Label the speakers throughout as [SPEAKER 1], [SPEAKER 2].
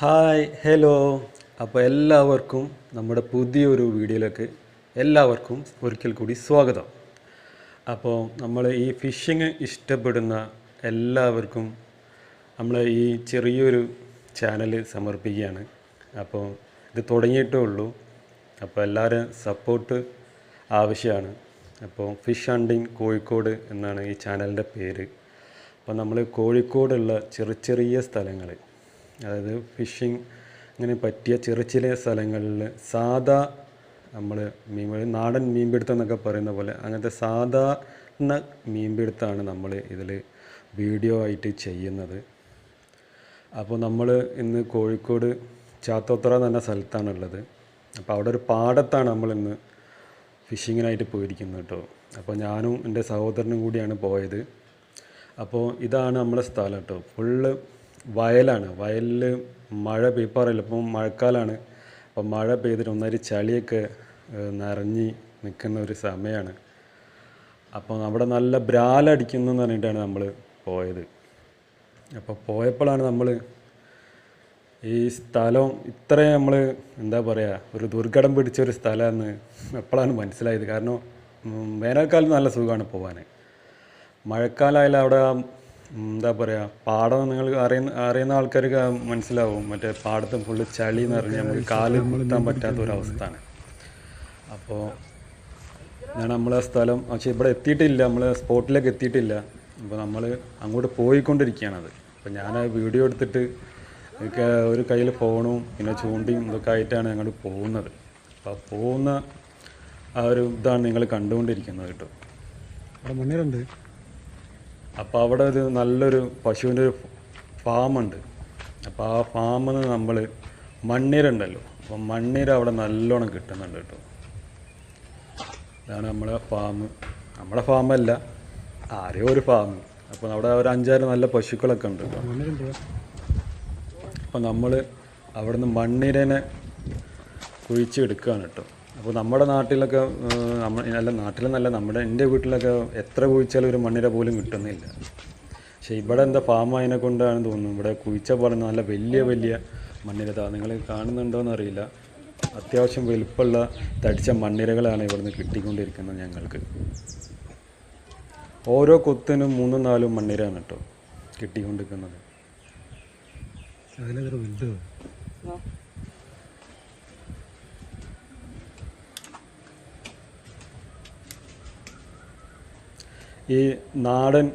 [SPEAKER 1] Hi hello അപ്പോൾ എല്ലാവർക്കും നമ്മുടെ പുതിയൊരു വീഡിയോയിലേക്ക് എല്ലാവർക്കും ഒരിക്കൽ കൂടി സ്വാഗതം. അപ്പോൾ നമ്മൾ ഈ ഫിഷിങ് ഇഷ്ടപ്പെടുന്ന എല്ലാവർക്കും നമ്മൾ ഈ ചെറിയൊരു ചാനൽ സമർപ്പിക്കുകയാണ്. അപ്പോൾ ഇത് തുടങ്ങിയിട്ടേ ഉള്ളൂ. അപ്പോൾ എല്ലാവരും സപ്പോർട്ട് ആവശ്യമാണ്. അപ്പോൾ ഫിഷ് ഹണ്ടിങ് കോഴിക്കോട് എന്നാണ് ഈ ചാനലിന്റെ പേര്. അപ്പോൾ നമ്മൾ കോഴിക്കോടുള്ള ചെറിയ ചെറിയ സ്ഥലങ്ങൾ അതായത് ഫിഷിങ് ഇങ്ങനെ പറ്റിയ ചെറിയ ചെറിയ സ്ഥലങ്ങളിൽ സാധാ നമ്മൾ മീൻ നാടൻ മീൻപിടുത്തം എന്നൊക്കെ പറയുന്ന പോലെ അങ്ങനത്തെ സാധാരണ മീൻപിടുത്തമാണ് നമ്മൾ ഇതിൽ വീഡിയോ ആയിട്ട് ചെയ്യുന്നത്. അപ്പോൾ നമ്മൾ ഇന്ന് കോഴിക്കോട് ചാത്തോത്തറ എന്ന സ്ഥലത്താണുള്ളത് അപ്പോൾ അവിടെ ഒരു പാടത്താണ് നമ്മൾ ഇന്ന് ഫിഷിങ്ങിനായിട്ട് പോയിരിക്കുന്നത് കേട്ടോ. അപ്പോൾ ഞാനും എന്റെ സഹോദരനും കൂടിയാണ് പോയത്. അപ്പോൾ ഇതാണ് നമ്മുടെ സ്ഥലം കേട്ടോ. ഫുള്ള് വയലാണ്. വയലിൽ മഴ പെയ്യപ്പാറില്ല ഇപ്പം മഴക്കാലമാണ് അപ്പം മഴ പെയ്തിട്ട് ഒന്നൊരു ചളിയൊക്കെ നിറഞ്ഞ് നിൽക്കുന്ന ഒരു സമയമാണ് അപ്പോൾ അവിടെ നല്ല ബ്രാലടിക്കുന്നു എന്ന് പറഞ്ഞിട്ടാണ് നമ്മൾ പോയത്. അപ്പോൾ പോയപ്പോഴാണ് നമ്മൾ ഈ സ്ഥലം ഇത്രയും നമ്മൾ എന്താ പറയുക ഒരു ദുർഘടം പിടിച്ച ഒരു സ്ഥലമെന്ന് എപ്പോഴാണ് മനസ്സിലായത്. കാരണം വേനൽക്കാലം നല്ല സുഖമാണ് പോകാൻ മഴക്കാലമായാലും അവിടെ എന്താ പറയുക പാടം നിങ്ങൾ അറിയുന്ന അറിയുന്ന ആൾക്കാർക്ക് മനസ്സിലാവും. മറ്റേ പാടത്ത് ഫുള്ള് ചളി എന്ന് പറഞ്ഞാൽ നമുക്ക് കാൽ നിർത്താൻ പറ്റാത്ത ഒരവസ്ഥയാണ് അപ്പോൾ ഞാൻ നമ്മളെ സ്ഥലം. പക്ഷേ ഇവിടെ എത്തിയിട്ടില്ല നമ്മൾ സ്പോട്ടിലേക്ക് എത്തിയിട്ടില്ല. അപ്പോൾ നമ്മൾ അങ്ങോട്ട് പോയിക്കൊണ്ടിരിക്കുകയാണത്. അപ്പോൾ ഞാൻ വീഡിയോ എടുത്തിട്ട് ഒരു കയ്യിൽ ഫോണും പിന്നെ ചൂണ്ടിയും ഇതൊക്കെ ആയിട്ടാണ് അങ്ങോട്ട് പോകുന്നത്. അപ്പോൾ പോകുന്ന ആ ഒരു ഇതാണ് നിങ്ങൾ കണ്ടുകൊണ്ടിരിക്കുന്നത് കേട്ടോ.
[SPEAKER 2] അവിടെ മണ്ണീരുണ്ട്
[SPEAKER 1] അപ്പോൾ അവിടെ ഒരു നല്ലൊരു പശുവിന്റെ ഒരു ഫാമുണ്ട് അപ്പോൾ ആ ഫാമിൽ നിന്ന് നമ്മൾ മണ്ണീരുണ്ടല്ലോ. അപ്പോൾ മണ്ണീര് അവിടെ നല്ലോണം കിട്ടുന്നുണ്ട് കേട്ടോ. അതാണ് നമ്മളെ ഫാം നമ്മുടെ ഫാമല്ല ആരെയോ ഒരു ഫാം അപ്പോൾ അവിടെ ഒരു അഞ്ചാറ് നല്ല പശുക്കളൊക്കെ ഉണ്ട് കേട്ടോ. അപ്പോൾ നമ്മൾ അവിടുന്ന് മണ്ണിരനെ കുഴിച്ചെടുക്കുകയാണ് കേട്ടോ. അപ്പോൾ നമ്മുടെ നാട്ടിലൊക്കെ നമ്മൾ നമ്മ അല്ല നാട്ടിലെന്നല്ല നമ്മുടെ എന്റെ വീട്ടിലൊക്കെ എത്ര കുഴിച്ചാലും ഒരു മണ്ണിര പോലും കിട്ടുന്നില്ല. പക്ഷേ ഇവിടെ എന്താ ഫാം അതിനെ കൊണ്ടാണെന്ന് തോന്നുന്നു. ഇവിടെ കുഴിച്ച പോലെ നല്ല വലിയ വലിയ മണ്ണിര നിങ്ങൾ കാണുന്നുണ്ടോയെന്ന് അറിയില്ല. അത്യാവശ്യം വലുപ്പമുള്ള തടിച്ച മണ്ണിരകളാണ് ഇവിടുന്ന് കിട്ടിക്കൊണ്ടിരിക്കുന്നത് ഞങ്ങൾക്ക്. ഓരോ കൊത്തിനും മൂന്നും നാലും മണ്ണിരാണ് കേട്ടോ കിട്ടിക്കൊണ്ടിരിക്കുന്നത്.
[SPEAKER 2] വലുത്.
[SPEAKER 1] ഈ നാടൻ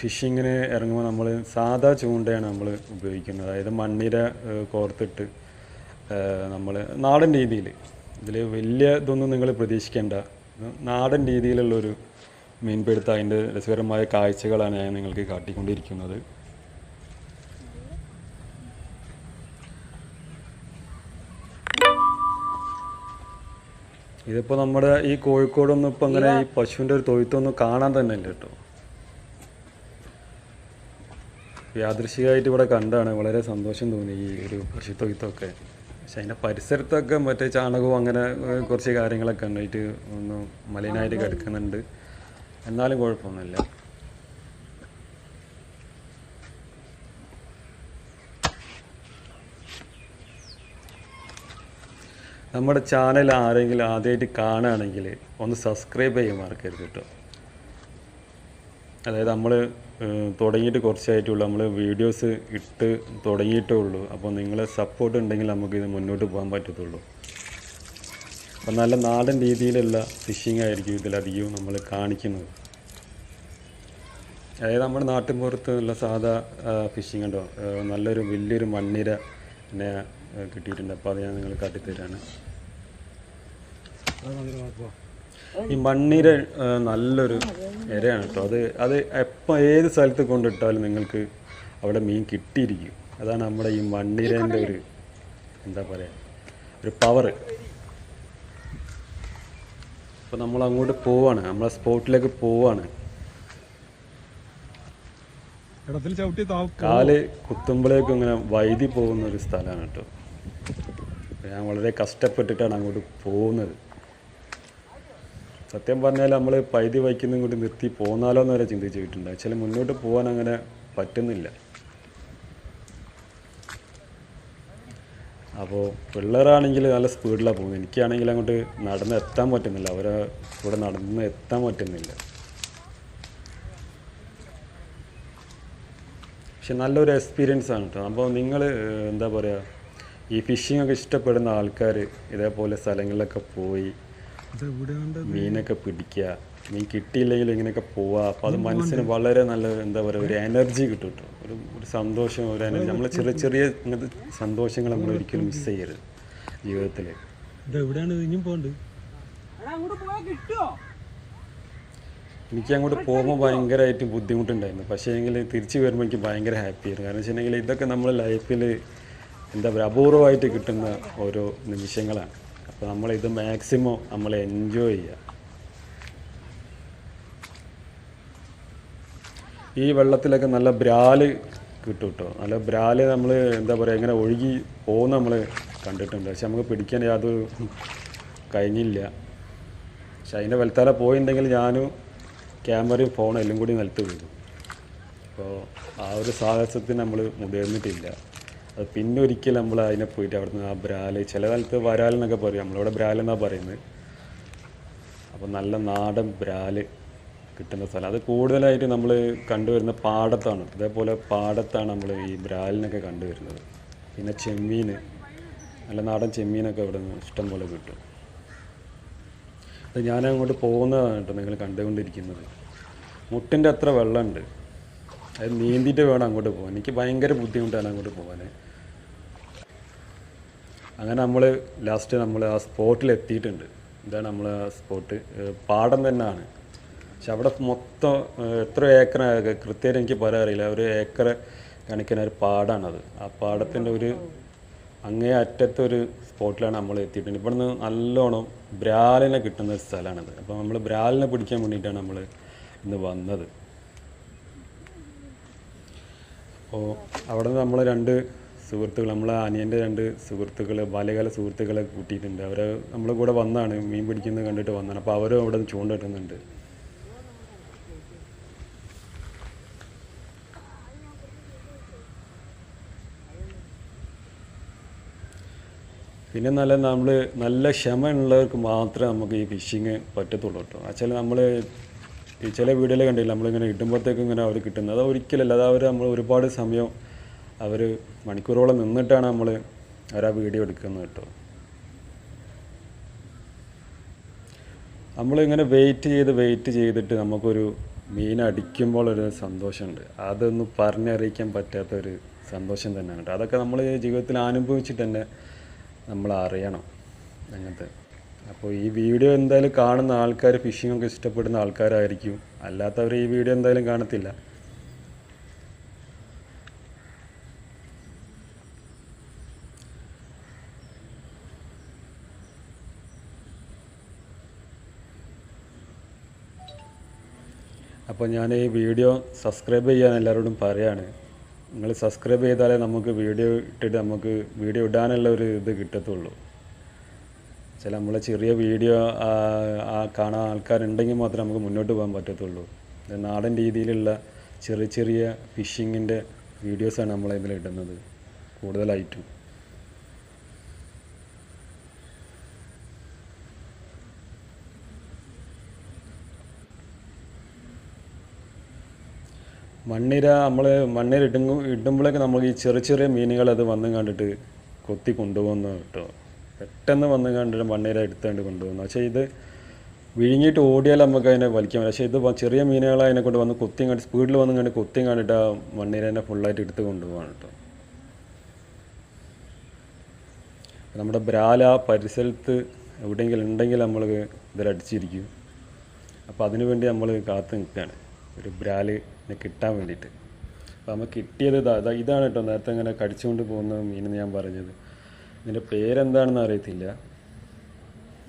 [SPEAKER 1] ഫിഷിങ്ങിന് ഇറങ്ങുമ്പോൾ നമ്മൾ സാധാ ചൂണ്ടയാണ് നമ്മൾ ഉപയോഗിക്കുന്നത്. അതായത് മണ്ണിര കോർത്തിട്ട് നമ്മൾ നാടൻ രീതിയിൽ. ഇതിൽ വലിയ ഇതൊന്നും നിങ്ങൾ പ്രതീക്ഷിക്കേണ്ട. നാടൻ രീതിയിലുള്ളൊരു മീൻപിടുത്തം അതിന്റെ രസകരമായ കാഴ്ചകളാണ് ഞാൻ നിങ്ങൾക്ക് കാട്ടിക്കൊണ്ടിരിക്കുന്നത്. ഇതിപ്പോൾ നമ്മുടെ ഈ കോഴിക്കോടൊന്നും ഇപ്പം അങ്ങനെ ഈ പശുവിന്റെ ഒരു തൊഴുത്തൊന്നും കാണാൻ തന്നെ ഇല്ല കേട്ടോ. യാദൃശികമായിട്ട് ഇവിടെ കണ്ടാണ്. വളരെ സന്തോഷം തോന്നി ഈ ഒരു പശു തൊഴുത്തൊക്കെ. പക്ഷെ അതിന്റെ പരിസരത്തൊക്കെ മറ്റേ ചാണകവും അങ്ങനെ കുറച്ച് കാര്യങ്ങളൊക്കെ ഉണ്ടായിട്ട് ഒന്ന് മലിനായിട്ട് കിടക്കുന്നുണ്ട്. എന്നാലും കുഴപ്പമൊന്നുമില്ല. നമ്മുടെ ചാനൽ ആരെങ്കിലും ആദ്യമായിട്ട് കാണുകയാണെങ്കിൽ ഒന്ന് സബ്സ്ക്രൈബ് ചെയ്യാൻ മറക്കരുത് കേട്ടോ. അതായത് നമ്മൾ തുടങ്ങിയിട്ട് കുറച്ചായിട്ടുള്ളൂ. നമ്മൾ വീഡിയോസ് ഇട്ട് തുടങ്ങിയിട്ടേ ഉള്ളൂ. അപ്പോൾ നിങ്ങളെ സപ്പോർട്ട് ഉണ്ടെങ്കിൽ നമുക്ക് ഇത് മുന്നോട്ട് പോകാൻ പറ്റത്തുള്ളൂ. അപ്പം നല്ല നാടൻ രീതിയിലുള്ള ഫിഷിംഗ് ആയിരിക്കും ഇതിലധികവും നമ്മൾ കാണിക്കുന്നത്. അതായത് നമ്മുടെ നാട്ടിൻ പുറത്ത് ഉള്ള സാധാ ഫിഷിംഗ് ഉണ്ടോ? നല്ലൊരു വലിയൊരു മണ്ണിര എന്നെ കിട്ടിയിട്ടുണ്ട്. അപ്പോൾ അത് ഞാൻ നിങ്ങൾ കാട്ടിത്തരാണ്. ഈ മണ്ണിര നല്ലൊരു ഇരയാണ് കേട്ടോ. അത് അത് എപ്പോൾ ഏത് സ്ഥലത്ത് കൊണ്ടിട്ടാലും നിങ്ങൾക്ക് അവിടെ മീൻ കിട്ടിയിരിക്കും. അതാണ് നമ്മുടെ ഈ മണ്ണിരേന്റെ ഒരു എന്താ പറയുക ഒരു പവർ അപ്പോൾ നമ്മൾ അങ്ങോട്ട് പോവാണ്. നമ്മളെ സ്പോട്ടിലേക്ക് പോവാണ്. കാൽ കുത്തുമ്പോഴേക്കും ഇങ്ങനെ വൈദ്യ പോകുന്ന ഒരു സ്ഥലമാണ് കേട്ടോ. ഞാൻ വളരെ കഷ്ടപ്പെട്ടിട്ടാണ് അങ്ങോട്ട് പോകുന്നത്. സത്യം പറഞ്ഞാൽ നമ്മൾ പൈതി വയ്ക്കുന്ന കൂടി നിർത്തി പോന്നാലോ എന്ന് വരെ ചിന്തിച്ചിട്ടുണ്ട് വെച്ചാൽ മുന്നോട്ട് പോകാൻ അങ്ങനെ പറ്റുന്നില്ല. അപ്പോൾ പിള്ളേരാണെങ്കിൽ നല്ല സ്പീഡിലാണ് പോകുന്നത്. എനിക്കാണെങ്കിൽ അങ്ങോട്ട് നടന്ന് എത്താൻ പറ്റുന്നില്ല. അവരെ കൂടെ നടന്ന് എത്താൻ പറ്റുന്നില്ല. പക്ഷെ നല്ലൊരു എക്സ്പീരിയൻസ് ആണ് കേട്ടോ അപ്പോൾ നിങ്ങൾ എന്താ പറയുക ഈ ഫിഷിംഗ് ഒക്കെ ഇഷ്ടപ്പെടുന്ന ആൾക്കാർ ഇതേപോലെ സ്ഥലങ്ങളിലൊക്കെ പോയി മീനൊക്കെ പിടിക്കുക. മീൻ കിട്ടിയില്ലെങ്കിൽ ഇങ്ങനെയൊക്കെ പോവുക. അപ്പോൾ അത് മനസ്സിന് വളരെ നല്ല എന്താ പറയുക ഒരു എനർജി കിട്ടും കേട്ടോ. ഒരു ഒരു സന്തോഷം ഒരു എനർജി നമ്മൾ ചെറിയ ചെറിയ ഇങ്ങനത്തെ സന്തോഷങ്ങൾ നമ്മൾ ഒരിക്കലും മിസ് ചെയ്യരുത് ജീവിതത്തിൽ
[SPEAKER 2] എവിടെയാണ് ഇനിയും
[SPEAKER 1] എനിക്ക് അങ്ങോട്ട് പോകുമ്പോൾ ഭയങ്കരമായിട്ട് ബുദ്ധിമുട്ടുണ്ടായിരുന്നു. പക്ഷേ എങ്കിൽ തിരിച്ചു വരുമ്പോൾ എനിക്ക് ഭയങ്കര ഹാപ്പിയായിരുന്നു കാരണം വെച്ചിട്ടുണ്ടെങ്കിൽ ഇതൊക്കെ നമ്മൾ ലൈഫിൽ എന്താ പറയുക അപൂർവമായിട്ട് കിട്ടുന്ന ഓരോ നിമിഷങ്ങളാണ്. അപ്പോൾ നമ്മളിത് മാക്സിമം നമ്മൾ എൻജോയ് ചെയ്യുക ഈ വെള്ളത്തിലൊക്കെ നല്ല ബ്രാൽ കിട്ടും കേട്ടോ നല്ല ബ്രാൽ നമ്മൾ എന്താ പറയുക ഇങ്ങനെ ഒഴുകി പോകുന്ന നമ്മൾ കണ്ടിട്ടുണ്ട്. പക്ഷെ നമുക്ക് പിടിക്കാൻ യാതൊരു കഴിഞ്ഞില്ല. പക്ഷെ അതിന്റെ വലുത്താല പോയിട്ടുണ്ടെങ്കിൽ ഞാനും ക്യാമറയും ഫോണും എല്ലാം കൂടി നിലത്ത് വീഴും. അപ്പോൾ ആ ഒരു സാഹസത്തിന് നമ്മൾ മുതിർന്നിട്ടില്ല. അത് പിന്നെ ഒരിക്കൽ നമ്മൾ അതിനെ പോയിട്ട് അവിടുന്ന് ആ ബ്രാൽ ചില കാലത്ത് വരാൽ എന്നൊക്കെ പറയും. നമ്മളിവിടെ ബ്രാലെന്നാണ് പറയുന്നത്. അപ്പോൾ നല്ല നാടൻ ബ്രാൽ കിട്ടുന്ന സ്ഥലം. അത് കൂടുതലായിട്ട് നമ്മൾ കണ്ടുവരുന്ന പാടത്താണ്. ഇതേപോലെ പാടത്താണ് നമ്മൾ ഈ ബ്രാലിനൊക്കെ കണ്ടുവരുന്നത്. പിന്നെ ചെമ്മീൻ നല്ല നാടൻ ചെമ്മീനൊക്കെ ഇവിടെ നിന്ന് ഇഷ്ടം പോലെ കിട്ടും. അത് ഞാൻ അങ്ങോട്ട് പോകുന്നതാണ് കേട്ടോ നിങ്ങൾ കണ്ടുകൊണ്ടിരിക്കുന്നത്. മുട്ടിന്റെ അത്ര വെള്ളമുണ്ട്. അത് നീന്തിയിട്ട് വേണം അങ്ങോട്ട് പോകാൻ. എനിക്ക് ഭയങ്കര ബുദ്ധിമുട്ടാണ് അങ്ങോട്ട് പോകാൻ. അങ്ങനെ നമ്മൾ ലാസ്റ്റ് നമ്മൾ ആ സ്പോട്ടിൽ എത്തിയിട്ടുണ്ട്. ഇതാണ് നമ്മൾ ആ സ്പോട്ട് പാടം തന്നെയാണ്. പക്ഷെ അവിടെ മൊത്തം എത്ര ഏക്കർ കൃത്യമായിട്ട് എനിക്ക് പറയാൻ അറിയില്ല. ഒരു ഏക്കർ കണക്കിന് ഒരു പാടാണത് ആ പാടത്തിന്റെ ഒരു അങ്ങേ അറ്റത്തൊരു സ്പോട്ടിലാണ് നമ്മൾ എത്തിയിട്ടുണ്ട്. ഇവിടെ നിന്ന് നല്ലോണം ബ്രാലിനെ കിട്ടുന്ന ഒരു സ്ഥലമാണത്. അപ്പോൾ നമ്മൾ ബ്രാലിനെ പിടിക്കാൻ വേണ്ടിയിട്ടാണ് നമ്മൾ ഇന്ന് വന്നത്. അപ്പോൾ അവിടെ നിന്ന് നമ്മൾ രണ്ട് സുഹൃത്തുക്കൾ നമ്മളെ അനിയന്റെ രണ്ട് സുഹൃത്തുക്കൾ ബാല്യകാല സുഹൃത്തുക്കളെ കൂട്ടിയിട്ടുണ്ട്. അവർ നമ്മളെ കൂടെ വന്നാണ് മീൻ പിടിക്കുന്നത് കണ്ടിട്ട് വന്നാണ്. അപ്പോൾ അവരും അവിടെ നിന്ന് ചൂണ്ടിട്ടുന്നുണ്ട് പിന്നെ നല്ല നമ്മൾ നല്ല ക്ഷമ ഉള്ളവർക്ക് മാത്രമേ നമുക്ക് ഈ ഫിഷിങ് പറ്റത്തുള്ളൂ കേട്ടോ. വെച്ചാൽ നമ്മൾ ഈ ചില വീഡിയോയിൽ കണ്ടില്ല നമ്മളിങ്ങനെ ഇടുമ്പോഴത്തേക്കും ഇങ്ങനെ അവർ കിട്ടുന്നത്. അത് ഒരിക്കലല്ല അത് അവർ നമ്മൾ ഒരുപാട് സമയം അവർ മണിക്കൂറോളം നിന്നിട്ടാണ് നമ്മൾ അവർ ആ വീഡിയോ എടുക്കുന്നത് കേട്ടോ. നമ്മളിങ്ങനെ വെയിറ്റ് ചെയ്ത് വെയിറ്റ് ചെയ്തിട്ട് നമുക്കൊരു മീൻ അടിക്കുമ്പോൾ ഒരു സന്തോഷമുണ്ട്. അതൊന്നും പറഞ്ഞറിയിക്കാൻ പറ്റാത്ത ഒരു സന്തോഷം തന്നെയാണ് കേട്ടോ. അതൊക്കെ നമ്മൾ ജീവിതത്തിൽ അനുഭവിച്ചിട്ട് തന്നെ നമ്മൾ അറിയണം അങ്ങനത്തെ. അപ്പോൾ ഈ വീഡിയോ എന്തായാലും കാണുന്ന ആൾക്കാർ ഫിഷിംഗ് ഒക്കെ ഇഷ്ടപ്പെടുന്ന ആൾക്കാരായിരിക്കും. അല്ലാത്തവർ ഈ വീഡിയോ എന്തായാലും കാണത്തില്ല. അപ്പോൾ ഞാൻ ഈ വീഡിയോ സബ്സ്ക്രൈബ് ചെയ്യാൻ എല്ലാവരോടും പറയാണ്. നിങ്ങൾ സബ്സ്ക്രൈബ് ചെയ്താലേ നമുക്ക് വീഡിയോ ഇട്ടിട്ട് നമുക്ക് വീഡിയോ ഇടാനുള്ള ഒരു ഇത് കിട്ടത്തുള്ളൂ. ചില നമ്മളെ ചെറിയ വീഡിയോ കാണാൻ ആൾക്കാരുണ്ടെങ്കിൽ മാത്രമേ നമുക്ക് മുന്നോട്ട് പോകാൻ പറ്റത്തുള്ളൂ. നാടൻ രീതിയിലുള്ള ചെറിയ ചെറിയ ഫിഷിങ്ങിന്റെ വീഡിയോസാണ് നമ്മൾ ഇതിൽ ഇടുന്നത് കൂടുതലായിട്ടും. മണ്ണിര നമ്മൾ മണ്ണിര ഇടുമ്പോഴേക്കും ഇടുമ്പോഴേക്ക് നമുക്ക് ഈ ചെറിയ ചെറിയ മീനുകൾ അത് വന്ന് കണ്ടിട്ട് കൊത്തി കൊണ്ടുപോകുന്ന കേട്ടോ. പെട്ടെന്ന് വന്ന് കണ്ടിട്ട് മണ്ണീര എടുത്തുകൊണ്ട് കൊണ്ടുപോകുന്നു പക്ഷേ ഇത് വിഴുങ്ങിയിട്ട് ഓടിയാൽ നമുക്ക് അതിനെ വലിക്കാൻ പക്ഷേ ഇത് ചെറിയ മീനുകളെ അതിനെ കൊണ്ട് വന്ന് കൊത്തിയും കണ്ട് സ്പീഡിൽ വന്ന് കണ്ട് കൊത്തിയും കണ്ടിട്ട് ആ മണ്ണീരനെ ഫുള്ളായിട്ട് എടുത്ത് കൊണ്ടുപോകാണ് കേട്ടോ. നമ്മുടെ ബ്രാല പരിസരത്ത് എവിടെയെങ്കിലും ഉണ്ടെങ്കിൽ നമ്മൾ ഇതിലടിച്ചിരിക്കും അപ്പോൾ അതിനു വേണ്ടി നമ്മൾ കാത്തു നിൽക്കുകയാണ്. ഒരു ബ്രാലിനെ കിട്ടാൻ വേണ്ടിയിട്ട്. അപ്പോൾ നമുക്ക് കിട്ടിയത് ഇതാ ഇതാ ഇതാണ് കേട്ടോ നേരത്തെ ഇങ്ങനെ കടിച്ചുകൊണ്ട് പോകുന്ന മീനെന്ന് ഞാൻ പറഞ്ഞത്. ഇതിന്റെ പേരെന്താണെന്ന് അറിയത്തില്ല.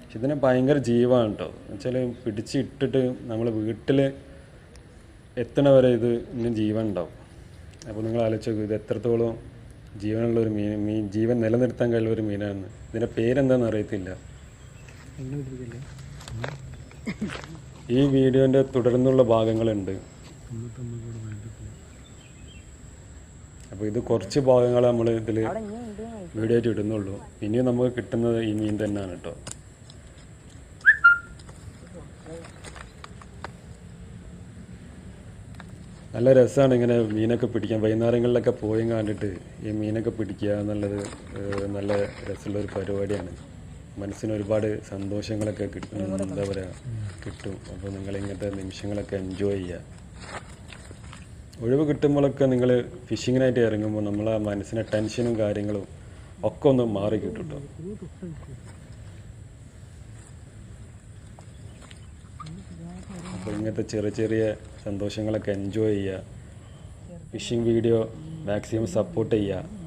[SPEAKER 1] പക്ഷെ ഇതിന് ഭയങ്കര ജീവമാണ് കേട്ടോ എന്നുവെച്ചാൽ പിടിച്ചിട്ടിട്ട് നമ്മൾ വീട്ടിൽ എത്തണ വരെ ഇത് ഇന്നും ജീവൻ ഉണ്ടാവും അപ്പോൾ നിങ്ങൾ ആലോചിച്ച് ഇത് എത്രത്തോളം ജീവനുള്ള ഒരു മീൻ മീൻ ജീവൻ നിലനിർത്താൻ കഴിയുന്ന ഒരു മീനാണെന്ന്. ഇതിന്റെ പേരെന്താണെന്ന് അറിയത്തില്ല. ഈ വീഡിയോന്റെ തുടർന്നുള്ള ഭാഗങ്ങളുണ്ട്. അപ്പോൾ ഇത് കുറച്ച് ഭാഗങ്ങൾ നമ്മൾ ഇതിൽ വീഡിയോ ആയിട്ട് ഇടുന്നുള്ളൂ. ഇനിയും നമുക്ക് കിട്ടുന്നത് ഈ മീൻ തന്നെയാണ് കേട്ടോ നല്ല രസമാണ് ഇങ്ങനെ മീനൊക്കെ പിടിക്കാൻ. വൈകുന്നേരങ്ങളിലൊക്കെ പോയി കണ്ടിട്ട് ഈ മീനൊക്കെ പിടിക്കുക എന്നുള്ളത് നല്ല രസമുള്ള ഒരു പരിപാടിയാണ്. മനസ്സിന് ഒരുപാട് സന്തോഷങ്ങളൊക്കെ കിട്ടും. എന്താ പറയുക കിട്ടും. അപ്പോൾ നിങ്ങൾ ഇങ്ങനത്തെ നിമിഷങ്ങളൊക്കെ എൻജോയ് ചെയ്യുക. ഒഴിവ് കിട്ടുമ്പോഴൊക്കെ നിങ്ങൾ ഫിഷിങ്ങിനായിട്ട് ഇറങ്ങുമ്പോൾ നമ്മളെ മനസ്സിനെ ടെൻഷനും കാര്യങ്ങളും ഒക്കെ ഒന്ന് മാറി കിട്ടും അപ്പോൾ ഇങ്ങനത്തെ ചെറിയ ചെറിയ സന്തോഷങ്ങളൊക്കെ എൻജോയ് ചെയ്യുക. ഫിഷിംഗ് വീഡിയോ മാക്സിമം സപ്പോർട്ട് ചെയ്യുക.